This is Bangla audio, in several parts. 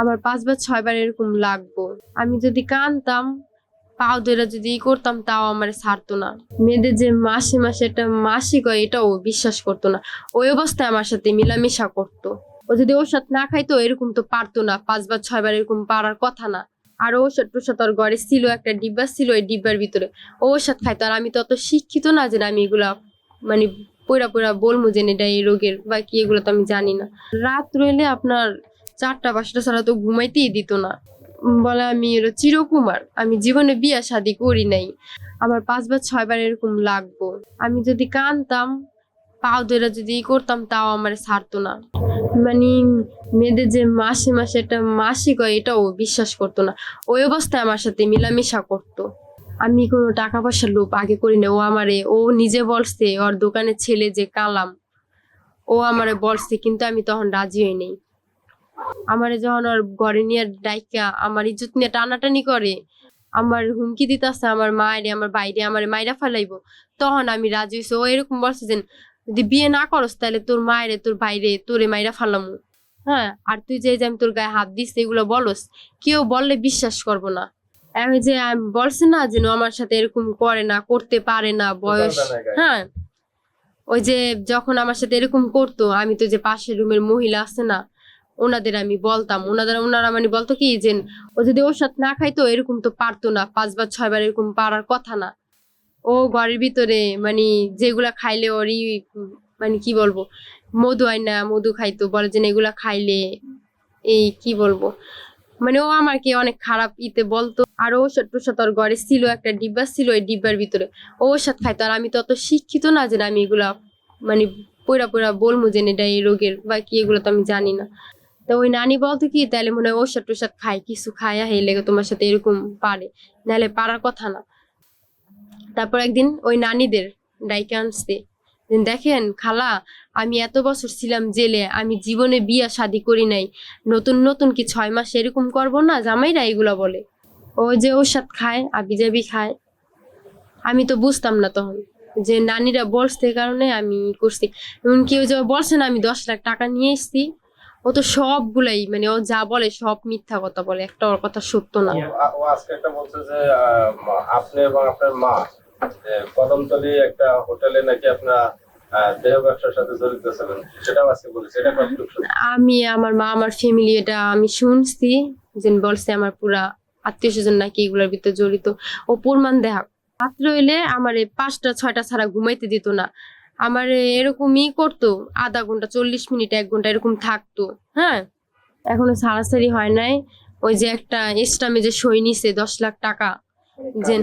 আমার পাঁচবার ছয়বার এরকম লাগবো। আমি যদি কানতাম, পাও ধরে যদি ই করতাম, তাও আমার ছাড়তো না। মেয়েদের যে মাসে মাসে একটা মাসিক হয়, এটাও বিশ্বাস করতো না। ওই অবস্থায় আমার সাথে মিলামিশা করতো। ও যদি ওষুধ না খাইতো, এরকম তো পারতো না। পাঁচবার ছয়বার এরকম পারার কথা না। আর ওষুধ টষুধ ওর ঘরে ছিল, একটা ডিব্বা ছিল ওই ডিব্বার ভিতরে। ও ওষুধ খাইতো। আর আমি তো অত শিক্ষিত না যে আমি এগুলা মানে পুরা পুরা বলব যে এটা এই রোগের বা কি, এগুলো তো আমি জানি না। রাত রইলে আপনার চারটা পাঁচটা ছাড়া তো ঘুমাইতেই দিত না। বলে, আমি হলো চিরকুমার, আমি জীবনে বিয়া শাদি করি নাই। আমার পাঁচবার ছয়বার এরকম লাগবো। আমি যদি কানতাম, পাও ধরে যদি করতাম, তাও আমার ছাড়তো না। মানে মেয়েদের যে মাসে মাসে একটা মাসিক হয়, এটাও বিশ্বাস করতো না। ওই অবস্থায় আমার সাথে মিলামিশা করতো। আমি কোনো টাকা পয়সার লোভ আগে করি না ও আমারে, ও নিজে বলছে, ওর দোকানের ছেলে যে কালাম, ও আমারে বলছে, কিন্তু আমি তখন রাজি হই আমারে যখন ওর ঘরে নিয়ে ডাইকা আমার ইজ্জত নিয়ে টানাটানি করে আমার হুমকি দিতেছে আমার মায়েরে আমার বাইরে আমার মায়েরা ফেলাইবো তখন আমি রাজি হয়েছি ও এরকম বলছে যে যদি বিয়ে না করস তাহলে তোর মায়েরে তোর বাইরে তোরে মাইরা ফালামু। হ্যাঁ আর তুই যে আমি তোর গায়ে হাত দিস এগুলো বলস কেউ বললে বিশ্বাস করব না। আমি যে আমি বলছে না যেন আমার সাথে এরকম করে না করতে পারে না বয়স। হ্যাঁ ওই যে যখন আমার সাথে এরকম করতো আমি তো যে পাশের রুমের মহিলা আছে না ওনাদের আমি বলতাম, ওনাদের, ওনারা মানে বলতো কি যে, ও যদি ওষুধ না খাইতো, এরকম তো পারতো না পাঁচবার ছয়বার এরকম পারার কথা না। ও ঘরের ভিতরে মানে যেগুলা খাইলে ওরই মানে কি বলব, মধু হয় না, মধু খাইতো, বলে যে এগুলা খাইলে, এই কি বলব মানে ও আমাকে অনেক খারাপ ইতে বলতো। আর ঔষধ টষধ ওর ঘরে ছিল, একটা ডিব্বা ছিল ওই ডিব্বার ভিতরে, ও ওষুধ খাইতো। আর আমি তো অত শিক্ষিত না যে আমি এগুলা মানে পুরা পুরা বলব যে এটা এই রোগের বা কি, এগুলো তো আমি জানি না। তো ওই নানি বলতো কি তাহলে মনে হয় ওষুধ টষধ খাই, কিছু খায়া হেলে লেগে তোমার সাথে এরকম পারে। নাহলে পারার কথা না। তারপর একদিন ওই নানিদের ডাইকে আনছে। দেখেন, খালা, আমি এত বছর ছিলাম জেলে, আমি জীবনে বিয়া শাদি করি নাই। নতুন নতুন কি ছয় মাস এরকম করব না? জামাইরা এগুলা বলে। ও যে ওষুধ খায় আবি জাবি খায়। আমি তো বুঝতাম না তখন যে নানিরা বলছে কারণে আমি করছি। এমনকি ও যে বলছে না, আমি দশ লাখ টাকা নিয়ে এসেছি। ও তো সবগুলাই মানে ও যা বলে সব মিথ্যা কথা বলে একটা ওর কথা সত্য না। ও আজকে একটা বলছে যে আপনি এবং আপনার মা কদমতলি একটা হোটেলে নাকি আপনার? আমি আমার মা আমার ফ্যামিলি এটা আমি শুনছি যে বলছে আমার পুরা আত্মীয় স্বজন নাকি এগুলোর ভিতরে জড়িত। ও প্রমাণ দেখা রাত্রে হইলে আমার পাঁচটা ছয়টা ছাড়া ঘুমাইতে দিত না। আমার এরকমই করতো। আধা ঘণ্টা, চল্লিশ মিনিট, এক ঘণ্টা এরকম থাকতো। হ্যাঁ? এখনও সারাসারি হয় নাই। ওই যে একটা এস্টামে যে সই নিছে, দশ লাখ টাকা। যে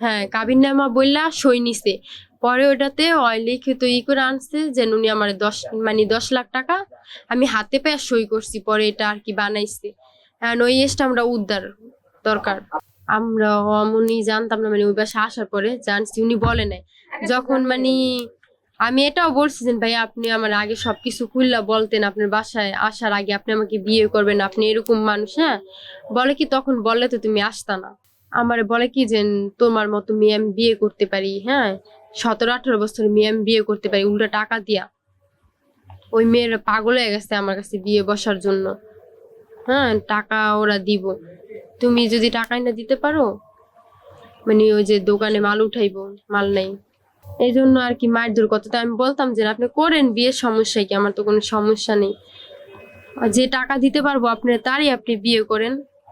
হ্যাঁ কাবির নামা বললা সই নিছে। পরে ওটাতে ওই লিখিত ই করে আনছে, যেন উনি আমার দশ মানে দশ লাখ টাকা আমি হাতে পেয়ে সই করছি, পরে এটা আর কি বানাইছে। হ্যাঁ ওই এসটা আমরা উদ্ধার দরকার। আমরা অমনি জানতাম না মানে ওই বাসা আসার পরে জানছি, উনি বলে নাই। যখন মানে আমি এটাও বলছি যে ভাই আপনি আমার আগে সবকিছু খুললা বলতেন আপনার বাসায় আসার আগে আপনি আমাকে বিয়ে করবেন, আপনি এরকম মানুষ হ্যাঁ? বলে কি তখন বললে তো তুমি আসতা না। আমার বলে কি যে, তোমার মতো মেয়ে আমি বিয়ে করতে পারি হ্যাঁ? সতেরো আঠারো বছর মেয়ে আমি বিয়ে করতে পারি, উল্টা টাকা দিয়া। ওই মেয়ের পাগল হয়ে গেছে আমার কাছে বিয়ে বসার জন্য। হ্যাঁ টাকা ওরা দিব। তুমি যদি টাকা না দিতে পারো মানে ওই যে দোকানে মাল উঠাইবো, মাল নাই। এই জন্য আর কি মায়ের দূর কথা আমি বলতাম যে, আপনি করেন, বিয়ের সমস্যা কি? আমার তো কোনো সমস্যা নেই। যে টাকা দিতে পারব আপনি তারই আপনি বিয়ে করেন।